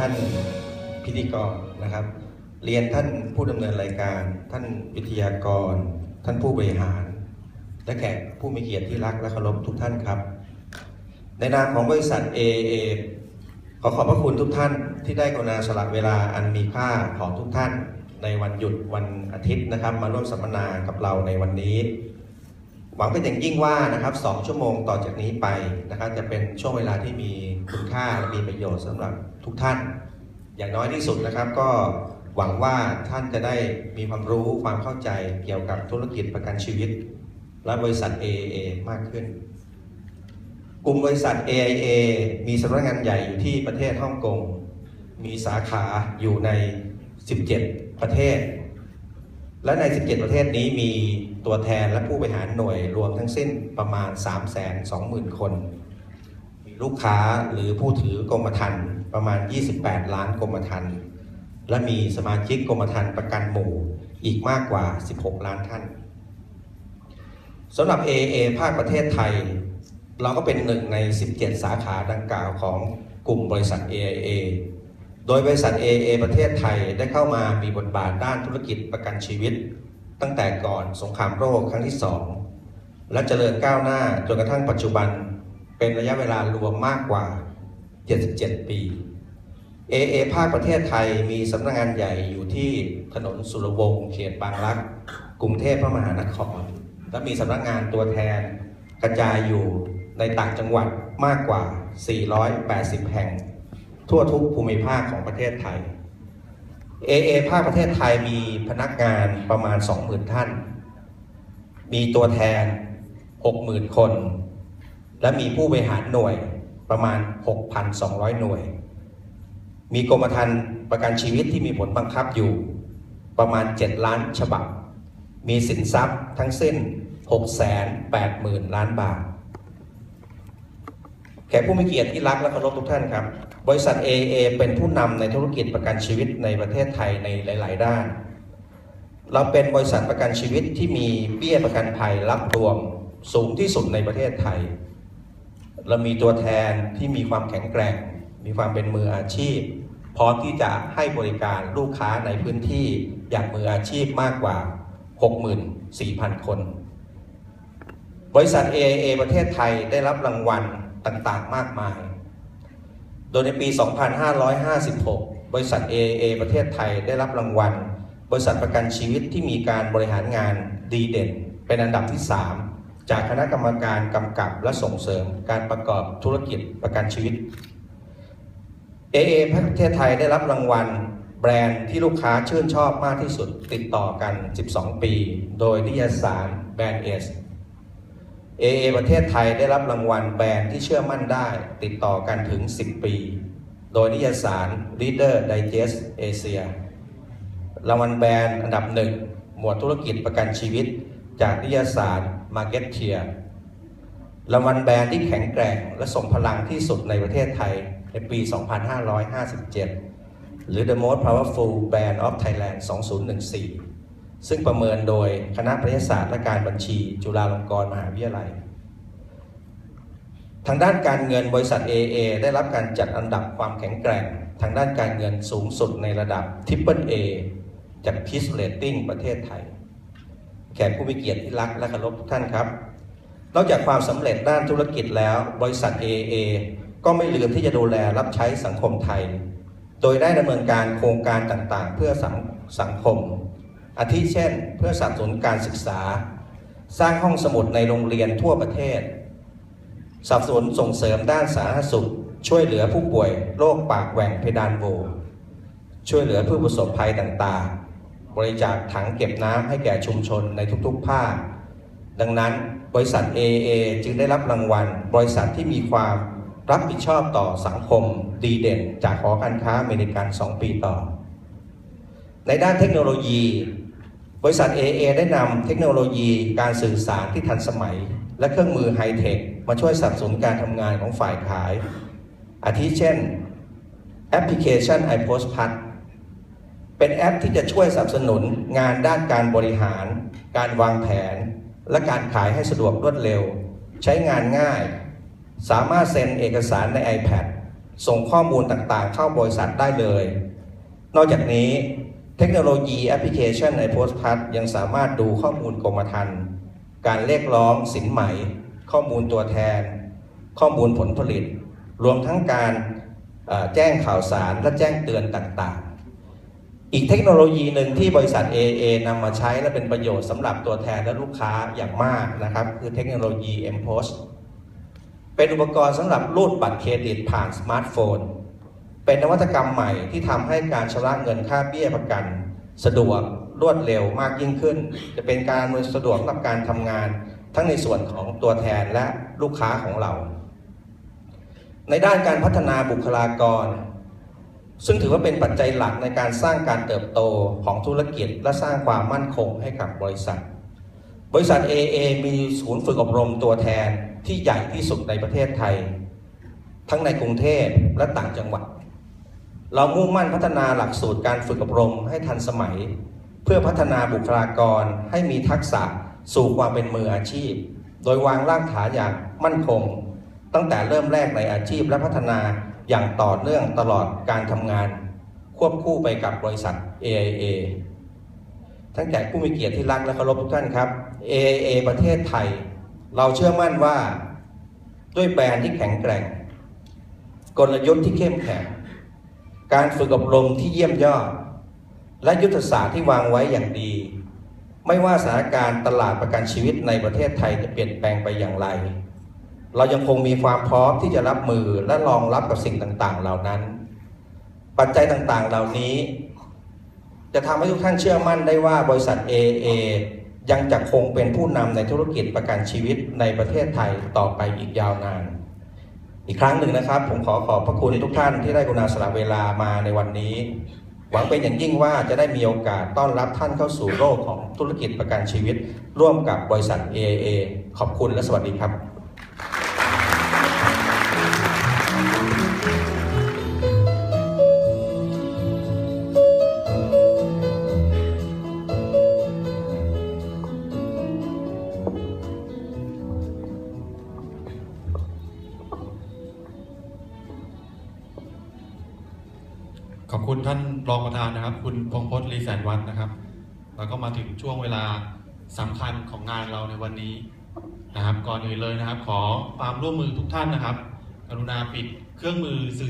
ท่านพิธีกรนะครับ เรียนท่านผู้ดำเนินรายการ ท่านวิทยากร ท่านผู้บริหาร และแขกผู้มีเกียรติที่รักและเคารพทุกท่านครับ ในนามของบริษัท AA ขอขอบพระคุณทุกท่านที่ได้กรุณาสละเวลาอันมีค่าของทุกท่าน ในวันหยุดวันอาทิตย์นะครับ มาร่วมสัมมนากับเราในวันนี้ หวังเป็นอย่างยิ่งว่านะครับสองชั่วโมงต่อจากนี้ไปนะครับ จะเป็นช่วงเวลาที่มี คุณค่าและมีประโยชน์สำหรับทุกท่าน อย่างน้อยที่สุดนะครับ ก็หวังว่าท่านจะได้มีความรู้ความเข้าใจเกี่ยวกับธุรกิจประกันชีวิต และบริษัท AAA มากขึ้น กลุ่มบริษัท AIA มีสำนักงานใหญ่อยู่ที่ประเทศฮ่องกง มีสาขาอยู่ใน 17 ประเทศ และใน 17 ประเทศนี้มีตัวแทนและผู้บริหารหน่วยรวมทั้งสิ้นประมาณ 320,000 คน ลูกค้าหรือผู้ถือกรมธรรม์ประมาณ 28 ล้านกรมธรรม์และมีสมาชิกกรมธรรม์ประกันหมู่อีกมากกว่า 16 ล้านท่านสำหรับ AA ภาคประเทศไทย เราก็เป็นหนึ่งใน 17 สาขาดังกล่าวของกลุ่มบริษัท AIA โดยบริษัท AA ประเทศไทยได้เข้ามามีบทบาทด้านธุรกิจประกันชีวิต ตั้งแต่ก่อนสงครามโลกครั้งที่ 2 และเจริญก้าวหน้าจนกระทั่งปัจจุบัน เป็นระยะเวลารวมมากกว่า 77 ปี AA ภาคประเทศไทยมีสำนักงานใหญ่อยู่ที่ถนนสุรวงศ์เขตบางรัก กรุงเทพมหานคร และมีสำนักงานตัวแทนกระจายอยู่ในต่างจังหวัดมากกว่า 480 แห่ง ทั่วทุกภูมิภาคของประเทศไทย AA ภาคประเทศไทยมีพนักงานประมาณ 20,000 ท่าน มีตัวแทน 60,000 คน และมีผู้บริหารหน่วยประมาณ 6,200 หน่วย มีกรมธรรม์ประกันชีวิตที่มีผลบังคับอยู่ประมาณ 7 ล้านฉบับ มีสินทรัพย์ทั้งสิ้น 680,000 ล้านบาท แขกผู้มีเกียรติที่รักและเคารพทุกท่านครับ บริษัท AA เป็นผู้นำในธุรกิจประกันชีวิตในประเทศไทยในหลาย ๆ ด้าน เราเป็นบริษัทประกันชีวิตที่มีเบี้ยประกันภัยรับรวมสูงที่สุดในประเทศไทย เรามีตัวแทนที่มีความแข็งแกร่ง มีความเป็นมืออาชีพ พร้อมที่จะให้บริการลูกค้าในพื้นที่อย่างมืออาชีพมากกว่า 64,000 คน บริษัท AIA ประเทศไทยได้รับรางวัลต่างๆ มากมาย โดยในปี 2556 บริษัท AIA ประเทศไทยได้รับรางวัล บริษัทประกันชีวิตที่มีการบริหารงานดีเด่น เป็นอันดับที่ 3 จากคณะกรรมการกำกับและส่งเสริมการประกอบธุรกิจประกันชีวิต AA ประเทศไทยได้รับรางวัลแบรนด์ที่ลูกค้าชื่นชอบมากที่สุดติดต่อกัน 12 ปี โดยนิยสารแบรนด์เอส AA ประเทศไทยได้รับรางวัลแบรนด์ที่เชื่อมั่นได้ ติดต่อกันถึง 10 ปี โดยนิยสาร Leader Digest Asia รางวัลแบรนด์อันดับหนึ่งหมวดธุรกิจประกันชีวิต จากนิยสาร Marketeer รางวัลแบรนด์ที่แข็งแกร่งและส่งพลังที่สุดในประเทศไทยในปี 2557 หรือ The Most Powerful Brand of Thailand 2014 ซึ่งประเมินโดยคณะแพทยศาสตร์และการบัญชีจุฬาลงกรณ์มหาวิทยาลัย ทางด้านการเงินบริษัท AA ได้รับการจัดอันดับความแข็งแกร่ง ทางด้านการเงินสูงสุดในระดับ Triple A จาก Peace Rating ประเทศไทย แขกผู้มีเกียรติที่รักและเคารพทุกท่านครับ นอกจากความสำเร็จด้านธุรกิจแล้ว บริษัท AA ก็ไม่ลืมที่จะดูแลรับใช้สังคมไทย โดยได้ดำเนินการโครงการต่างๆ เพื่อสังสังคม อาทิเช่น เพื่อสนับสนุนการศึกษา สร้างห้องสมุดในโรงเรียนทั่วประเทศสนับสนุนส่งเสริมด้านสาธารณสุข ช่วยเหลือผู้ป่วยโรคปากแหว่งเพดานโวช่วยเหลือผู้ประสบภัยต่างๆ บริจาคถังเก็บน้ำให้แก่ชุมชนในทุกๆภาค ดังนั้นบริษัท AA จึงได้รับรางวัล บริษัทที่มีความรับผิดชอบต่อสังคมดีเด่น จากหอการค้าอเมริกัน 2 ปีต่อ ในด้านเทคโนโลยี บริษัท AA ได้นำเทคโนโลยีการสื่อสารที่ทันสมัย และเครื่องมือไฮเทคมาช่วยสนับสนุนการทำงานของฝ่ายขาย อาทิเช่นแอปพลิเคชัน iPost p a s เป็นแอปที่จะช่วยสนับสนุนงานด้านการบริหาร การวางแผน และการขายให้สะดวกรวดเร็ว ใช้งานง่าย สามารถเซ็นเอกสารใน iPad ส่งข้อมูลต่างๆ เข้าบริษัทได้เลย นอกจากนี้เทคโนโลยีแอปพลิเคชันในโพสต์พัทยังสามารถดูข้อมูลกรมธรรม์การเรียกร้องสินไหม่ ข้อมูลตัวแทน ข้อมูลผลผลิต รวมทั้งการแจ้งข่าวสารและแจ้งเตือนต่างๆ อีกเทคโนโลยีหนึ่งที่บริษัท AA นำมาใช้และเป็นประโยชน์สำหรับตัวแทนและลูกค้าอย่างมากนะครับ คือเทคโนโลยี m p o s เป็นอุปกรณ์สำหรับรูดบัตรเครดิตผ่านสมาร์ทโฟน เป็นนวัตกรรมใหม่ที่ทำให้การชำระเงินค่าเบี้ยประกัน สะดวกรวดเร็วมากยิ่งขึ้น จะเป็นการอำนวยสะดวกสำหรับการทำงาน ทั้งในส่วนของตัวแทนและลูกค้าของเรา ในด้านการพัฒนาบุคลากร ซึ่งถือว่าเป็นปัจจัยหลักในการสร้างการเติบโตของธุรกิจ และสร้างความมั่นคงให้กับบริษัท บริษัท AA มีศูนย์ฝึกอบรมตัวแทนที่ใหญ่ที่สุดในประเทศไทย ทั้งในกรุงเทพและต่างจังหวัด เรามุ่งมั่นพัฒนาหลักสูตรการฝึกอบรมให้ทันสมัย เพื่อพัฒนาบุคลากรให้มีทักษะสู่ความเป็นมืออาชีพ โดยวางรากฐานอย่างมั่นคง ตั้งแต่เริ่มแรกในอาชีพและพัฒนา อย่างต่อเนื่องตลอดการทำงาน ควบคู่ไปกับบริษัท AIA ทั้งแก่ผู้มีเกียรติที่รักและเคารพทุกท่านครับ AIA ประเทศไทย เราเชื่อมั่นว่าด้วยแบรนด์ที่แข็งแกร่ง กลยุทธ์ที่เข้มแข็ง การฝึกอบรมที่เยี่ยมยอด และยุทธศาสตร์ที่วางไว้อย่างดี ไม่ว่าสถานการณ์ตลาดประกันชีวิตในประเทศไทยจะเปลี่ยนแปลงไปอย่างไร เรายังคงมีความพร้อมที่จะรับมือและรองรับกับสิ่งต่างๆ เหล่านั้น ปัจจัยต่างๆเหล่านี้ จะทำให้ทุกท่านเชื่อมั่นได้ว่าบริษัท AA ยังจะคงเป็นผู้นำในธุรกิจประกันชีวิตในประเทศไทยต่อไปอีกยาวนาน อีกครั้งหนึ่งนะครับ ผมขอขอบพระคุณทุกท่านที่ได้กรุณาสละเวลามาในวันนี้ หวังเป็นอย่างยิ่งว่าจะได้มีโอกาสต้อนรับท่านเข้าสู่โลกของธุรกิจประกันชีวิต ร่วมกับบริษัท AA ขอบคุณและสวัสดีครับ ขอบคุณท่านรองประธานนะครับ คุณพงพจน์ลีแสนวัฒน์นะครับ แล้วก็มาถึงช่วงเวลาสำคัญของงานเราในวันนี้นะครับ ก่อนอื่นเลยนะครับ ขอความร่วมมือทุกท่านนะครับ กรุณาปิดเครื่องมือสื่อ